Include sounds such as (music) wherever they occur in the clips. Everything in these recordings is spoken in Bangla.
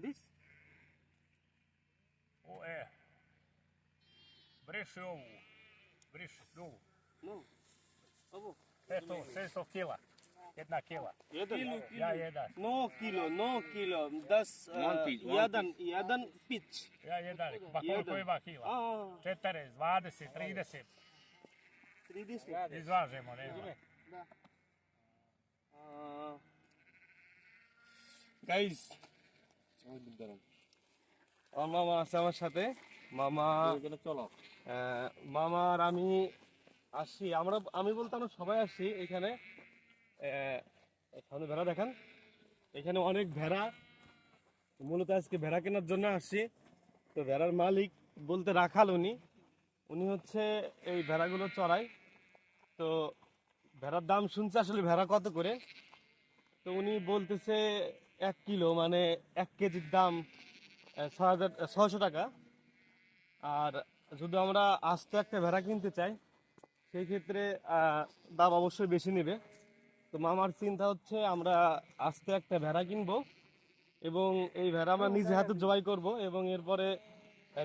This? O, e. Breši ovu. Breši, dugu. No. Ovo. Eto, 600 kila. Jedna kila. Jedan? Kilo, kilo. Ja jedan. No kilo, no kilo. Das, uh, jedan, jedan pić. Ja jedan, pa koliko ima kila? Četare, dvadeset, trideset. Trideset? Izvažemo, ne znam. Da. Uh, guys, আমার মামা আছে আমার সাথে। মামা চলো আহ, মামার আমি আসি আমরা আমি বলতে আমরা সবাই আসি এখানে। সামনে ভেড়া দেখান। এখানে অনেক ভেড়া। মূলত আজকে ভেড়া কেনার জন্য আসছি। তো ভেড়ার মালিক বলতে রাখাল উনি। উনি হচ্ছে এই ভেড়াগুলো চড়ায়। তো ভেড়ার দাম শুনছে আসলে ভেড়া কত করে? তো উনি বলতেছে এক কিলো মানে এক কেজির দাম ছ হাজার ছয়শো টাকা। আর যদি আমরা আস্তে একটা ভেড়া কিনতে চাই, সেই ক্ষেত্রে দাম অবশ্যই বেশি নেবে। তো মামার চিন্তা হচ্ছে, আমরা আস্তে একটা ভেড়া কিনবো এবং এই ভেড়া আমরা নিজে হাতে জবাই করব এবং এরপরে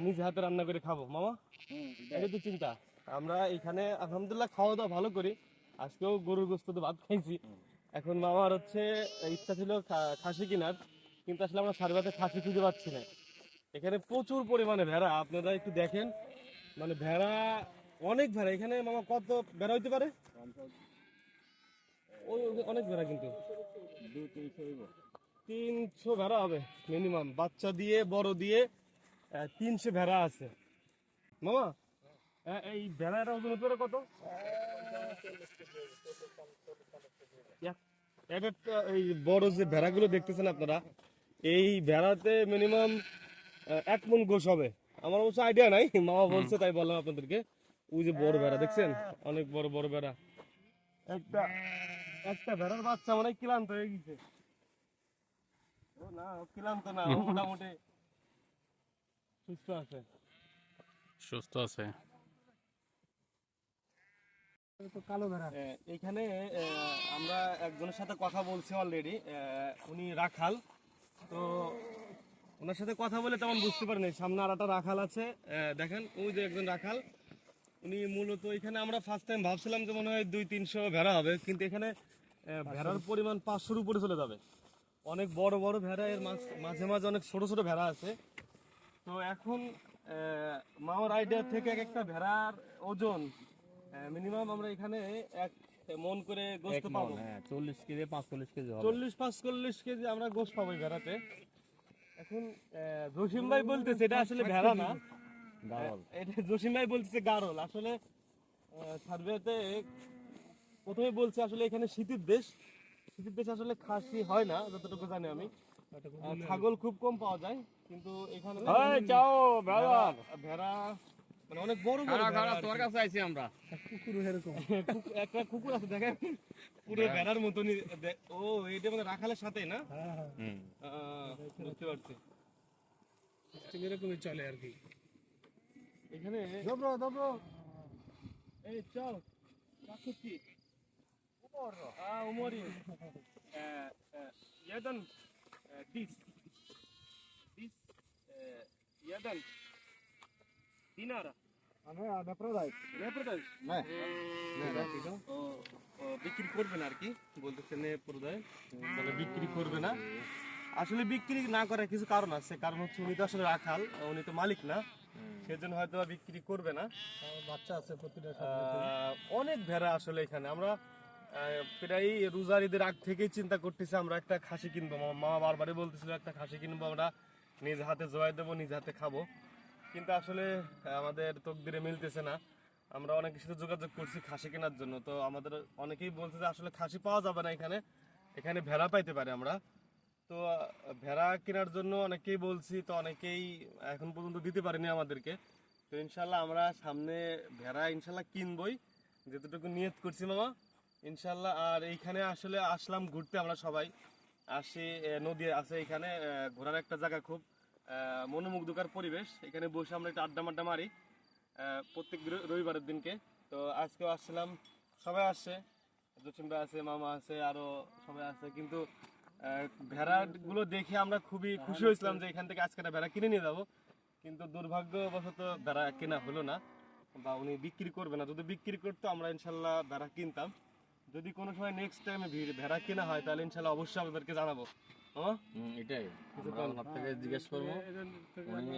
নিজে হাতে রান্না করে খাব। মামা এটাই তো চিন্তা। আমরা এখানে আলহামদুলিল্লাহ খাওয়া দাওয়া ভালো করি। আজকেও গরুর গোস্ত ভাত খাইছি। এখন মামার হচ্ছে, ইচ্ছা ছিল খাসি কেনার, কিন্তু আসলে আমরা সারবাতে খাসি খুঁজে পাচ্ছি না। এখানে প্রচুর পরিমাণে ভেড়া, আপনারা একটু দেখেন। মানে ভেড়া, অনেক ভেড়া। এখানে মামা কত ভেড়া হইতে পারে? ওই অনেক ভেড়া কিন্তু। তিনশো ভেড়া হবে মিনিমাম বাচ্চা দিয়ে, বড় দিয়ে তিনশো ভেড়া আছে। মামা এই ওজন কত? এই বড় যে ভেড়াগুলো দেখতেছেন আপনারা এই ভেড়াতে মিনিমাম এক মন গোশ হবে। আমার অবশ্য আইডিয়া নাই মামা বলছে তাই বললাম আপনাদেরকে। ওই যে বড় ভেড়া দেখছেন? অনেক বড় বড় ভেড়া একটা একটা ভেড়ার বাচ্চা মানে ক্লান্ত হয়ে গেছে। ও না ক্লান্ত না (laughs) মোটামুটি সুস্থ আছে। সুস্থ আছে। এখানে আমরা একজনের সাথে কথা বলছি অলরেডি উনি রাখাল। তো ওনার সাথে কথা বলে তেমন বুঝতে পারিনি। সামনে আর একটা রাখাল আছে। দেখেন ওই যে একজন রাখাল। উনি মূলত এখানে আমরা ফার্স্ট টাইম ভাবছিলাম যে মনে হয় দুই তিনশো ভেড়া হবে কিন্তু এখানে ভেড়ার পরিমাণ পাঁচশোর উপরে চলে যাবে। অনেক বড় বড় ভেড়া এর মাঝ- মাঝে মাঝে অনেক ছোট ছোট ভেড়া আছে। তো এখন মামার আইডিয়া থেকে এক একটা ভেড়ার ওজন মিনিমাম আমরা এখানে এক মন করে গোস্ত পাবো। হ্যাঁ চল্লিশ কেজি পাঁচচল্লিশ কেজি হবে। চল্লিশ পাঁচচল্লিশ কেজি আমরা গোস্ত পাবো ভেড়াতে। এখন জসিম ভাই বলতেছে এটা আসলে ভেড়া না। এটা জসিম ভাই বলতেছে গারল। আসলে সার্ভেতে প্রথমে বলছে আসলে এখানে শীতের দেশ। শীতের দেশে আসলে খাসি হয় না যতটুকু জানি আমি। ছাগল খুব কম পাওয়া যায় কিন্তু এখানে ভেড়া মানে অনেক বড় বড় ভেড়া খাড়া আর কি। তোর কাছে আইছি আমরা। (laughs) কুকুর- একটা কুকুর আছে দেখেন? পুরো ভেড়ার মতনই। ও এটা মানে রাখালের সাথে না? হুম। বুঝতে পারছি। এরকমই চলে আর কি। এখানে dobro dobro এই চল। কাকুতি। umori. Jedan dis. Dis বিক্রি করবে না আর কি বলতেছে নে প্রদায় মানে বিক্রি করবে না আসলে বিক্রি না করার কিছু কারণ আছে কারণ হচ্ছে উনি তো আসলে রাখাল উনি তো মালিক না সেজন্য হয়তো বিক্রি করবে না বাচ্চা আছে প্রতিটা অনেক ভেড়া আসলে এখানে আমরা প্রায় রোজার ঈদের আগ থেকেই চিন্তা করতেছি আমরা একটা খাসি কিনবো মা- বারবারই বলতেছিল একটা খাসি কিনবো আমরা নিজ হাতে জবাই দেবো নিজ হাতে খাব কিন্তু আসলে আমাদের তকদিরে মিলতেছে না। আমরা অনেকের সাথে যোগাযোগ করছি খাসি কেনার জন্য। তো আমাদের অনেকেই বলছে যে আসলে খাসি পাওয়া যাবে না এখানে। এখানে ভেড়া পাইতে পারি আমরা। তো ভেড়া কেনার জন্য অনেকেই বলছি, তো অনেকেই এখন পর্যন্ত দিতে পারেনি আমাদেরকে। তো ইনশাল্লাহ আমরা সামনে ভেড়া ইনশাল্লাহ কিনবই। যেতটুকু নিয়ত করছি মামা। ইনশাল্লাহ, আর এইখানে আসলে আসলাম ঘুরতে আমরা সবাই। আসি নদী আছে এখানে ঘোরার একটা জায়গা খুব। মনোমুগ্ধকর পরিবেশ। এখানে বসে আমরা একটু আড্ডা মাড্ডা মারি প্রত্যেক রবিবারের দিনকে। তো আজকেও আসছিলাম সবাই আসছে। জসিম ভাই আছে মামা আছে আরও সবাই আছে। কিন্তু ভেড়াগুলো দেখে আমরা খুবই খুশি হয়েছিলাম যে এখান থেকে আজকে একটা ভেড়া কিনে নিয়ে যাব। কিন্তু দুর্ভাগ্যবশত ভেড়া কেনা হলো না বা উনি বিক্রি করবে না। যদি বিক্রি করতো আমরা ইনশাল্লাহ ভেড়া কিনতাম। যদি কোনো সময় নেক্সট টাইমে ভিড় ভেড়া কেনা হয় তাহলে ইনশাল্লাহ অবশ্যই আপনাদেরকে জানাব। হ্যাঁ? হুম, এটাই। থেকে জিজ্ঞেস করব। উনি